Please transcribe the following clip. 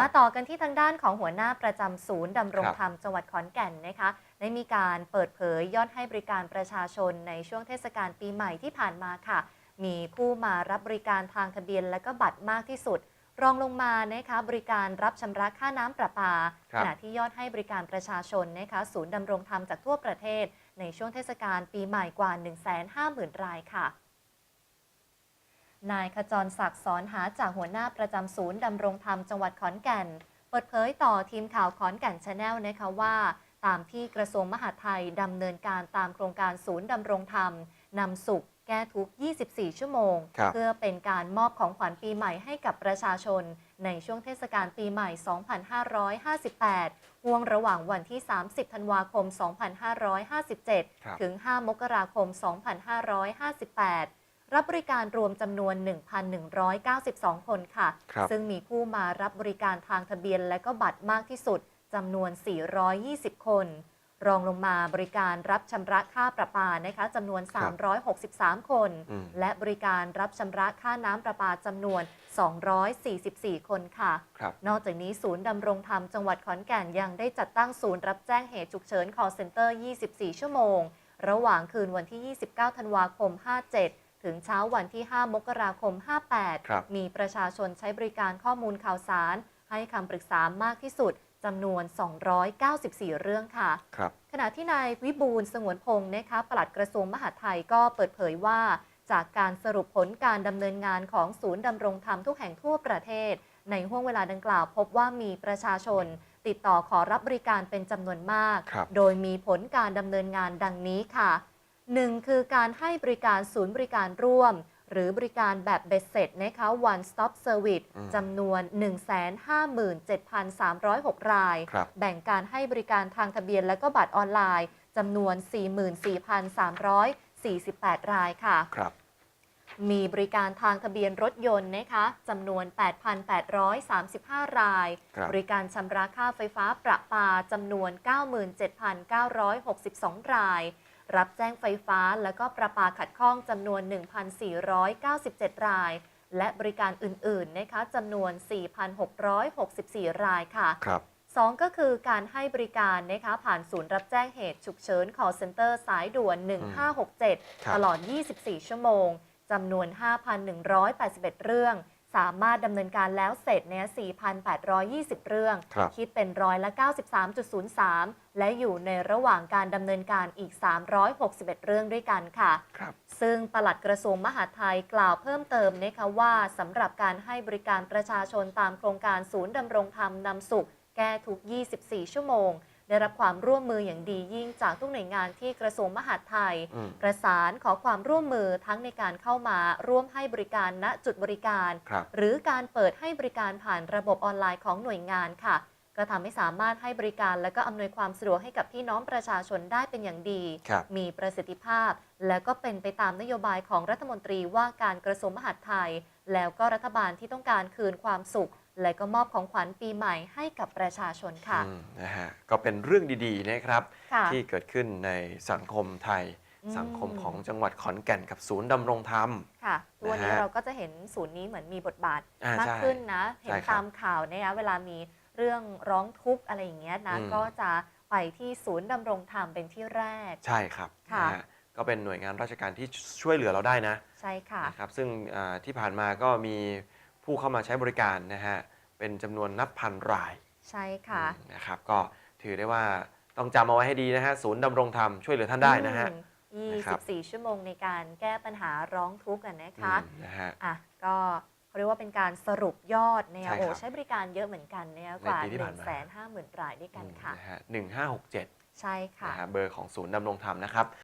มาต่อกันที่ทางด้านของหัวหน้าประจำศูนย์ดำรงครับธรรมจังหวัดขอนแก่นนะคะได้มีการเปิดเผยยอดให้บริการประชาชนในช่วงเทศกาลปีใหม่ที่ผ่านมาค่ะ มีผู้มารับบริการทางทะเบียนและก็บัตรมากที่สุด รองลงมานะคะบริการรับชำระค่าน้ำประปาครัขบณะที่ยอดให้บริการประชาชนนะคะศูนย์ดำรงธรรมจากทั่วประเทศ ในช่วงเทศกาลปีใหม่กว่า 150,000 รายค่ะ นายขจรศักดิ์สอนหาจากหัวหน้าประจำศูนย์ดำรงธรรมจังหวัดขอนแก่น เปิดเผยต่อทีมข่าวขอนแก่นชาแนลนะคะว่า ตามที่กระทรวงมหาดไทยดำเนินการตามโครงการศูนย์ดำรงธรรมนำสุขแก้ทุกข์24 ชั่วโมงครับเพื่อเป็นการมอบของขวัญปีใหม่ให้กับประชาชน ในช่วงเทศกาลปีใหม่ 2558ห่วงระหว่างวันที่ 30 ธันวาคม 2557ครับถึง 5 มกราคม 2558 รับบริการรวมจำนวน 1,192 คนค่ะครับซึ่งมีผู้มารับบริการทางทะเบียนและก็บัตรมากที่สุดจำนวน 420 คน รองลงมาบริการรับชำระค่าประปานะคะจำนวนครับ363 คนอืมและบริการรับชำระค่าน้ำประปาจำนวน 244 คนค่ะครับนอกจากนี้ศูนย์ดำรงธรรมจังหวัดขอนแก่นยังได้จัดตั้งศูนย์รับแจ้งเหตุฉุกเฉิน call center 24 ชั่วโมง ระหว่างคืนวันที่ 29 ธันวาคม 57 ถึงเช้าวันที่ 5 มกราคมครับ58 มีประชาชนใช้บริการข้อมูลข่าวสาร ให้คำปรึกษามากที่สุดจำนวน 294 เรื่องค่ะครับขณะที่นายวิบูลย์สงวนพงศ์นะคะปลัดกระทรวงมหาดไทยก็เปิดเผยว่า จากการสรุปผลการดำเนินงานของศูนย์ดำรงธรรมทุกแห่งทั่วประเทศ ในห่วงเวลาดังกล่าวพบว่ามีประชาชน ติดต่อขอรับบริการเป็นจำนวนมากครับโดยมีผลการดำเนินงานดังนี้ค่ะ 1. คือการให้บริการศูนย์บริการร่วม หรือบริการแบบเบ็ดเสร็จนะคะ one stop service อืมจำนวน 157,306 ราย ครับ แบ่งการให้บริการทางทะเบียนและก็บัตรออนไลน์จำนวน 44,348 รายค่ะ ครับ มีบริการทางทะเบียนรถยนต์นะคะจำนวน 8,835 ราย ครับ บริการชำระค่าไฟฟ้าประปาจำนวน 97,962 ราย รับแจ้งไฟฟ้าและก็ประปาขัดข้องจำนวน 1,497 ราย และบริการอื่นๆนะคะจำนวน 4,664 รายค่ะครับสองก็คือการให้บริการนะคะผ่านศูนย์รับแจ้งเหตุฉุกเฉิน call center สายด่วน 1567ครับตลอด 24 ชั่วโมงจำนวน 5,181 เรื่อง สามารถดำเนินการแล้วเสร็จเนี่ย4,820 เรื่องครับคิดเป็นร้อยละ 93.03 และอยู่ในระหว่างการดำเนินการอีก 361 เรื่องด้วยกันค่ะครับซึ่งปลัดกระทรวงมหาดไทยกล่าวเพิ่มเติมนะคะว่าสำหรับการให้บริการประชาชนตามโครงการศูนย์ดำรงธรรมนำสุข แก้ทุก 24 ชั่วโมง ได้รับความร่วมมืออย่างดียิ่งจากทุกหน่วยงานที่กระทรวงมหาดไทยอืมประสานขอความร่วมมือทั้งในการเข้ามาร่วมให้บริการณจุดบริการครับหรือการเปิดให้บริการผ่านระบบออนไลน์ของหน่วยงานค่ะ ก็ทำให้สามารถให้บริการ และก็อำนวยความสะดวกให้กับพี่น้องประชาชนได้เป็นอย่างดีครับมีประสิทธิภาพ และก็เป็นไปตามนโยบายของรัฐมนตรีว่าการกระทรวงมหาดไทย แล้วก็รัฐบาลที่ต้องการคืนความสุข และก็มอบของขวัญปีใหม่ให้กับประชาชนค่ะ อืมนะฮะก็เป็นเรื่องดีๆนะครับ ค่ะ ที่เกิดขึ้นในสังคมไทย อืม สังคมของจังหวัดขอนแก่นกับศูนย์ดำรงธรรม ค่ะวันนี้นะฮะเราก็จะเห็นศูนย์นี้เหมือนมีบทบาทอ่ามากใช่ขึ้นนะ เห็นใช่ครับตามข่าวเนี่ยเวลามีเรื่องร้องทุกข์อะไรอย่างเงี้ยนะ อืม ก็จะไปที่ศูนย์ดำรงธรรมเป็นที่แรก ใช่ครับค่ะ นะฮะก็เป็นหน่วยงานราชการที่ช่วยเหลือเราได้นะใช่ค่ะ นะครับซึ่งอ่าที่ผ่านมาก็มี ผู้เข้ามาใช้บริการนะฮะเป็นจำนวนนับพันรายใช่ค่ะอืมนะครับก็ถือได้ว่าต้องจำเอาไว้ให้ดีนะฮะศูนย์ดำรงธรรมช่วยเหลือท่านได้นะฮะ อืมนะครับ 24 ชั่วโมงในการแก้ปัญหาร้องทุกข์กันนะคะ อืมนะฮะ อะก็เขาเรียกว่าเป็นการสรุปยอดเนี่ยใช่ครับโอ้ใช้บริการเยอะเหมือนกันเนี่ยกว่าในปีที่1 ผ่านมา5 0 0 0 0รายด้วยกันค่ะ นะฮะหนึ่งห้าหกเจ็ดใช่ค่ะ นะฮะเบอร์ของศูนย์ดำรงธรรมนะครับ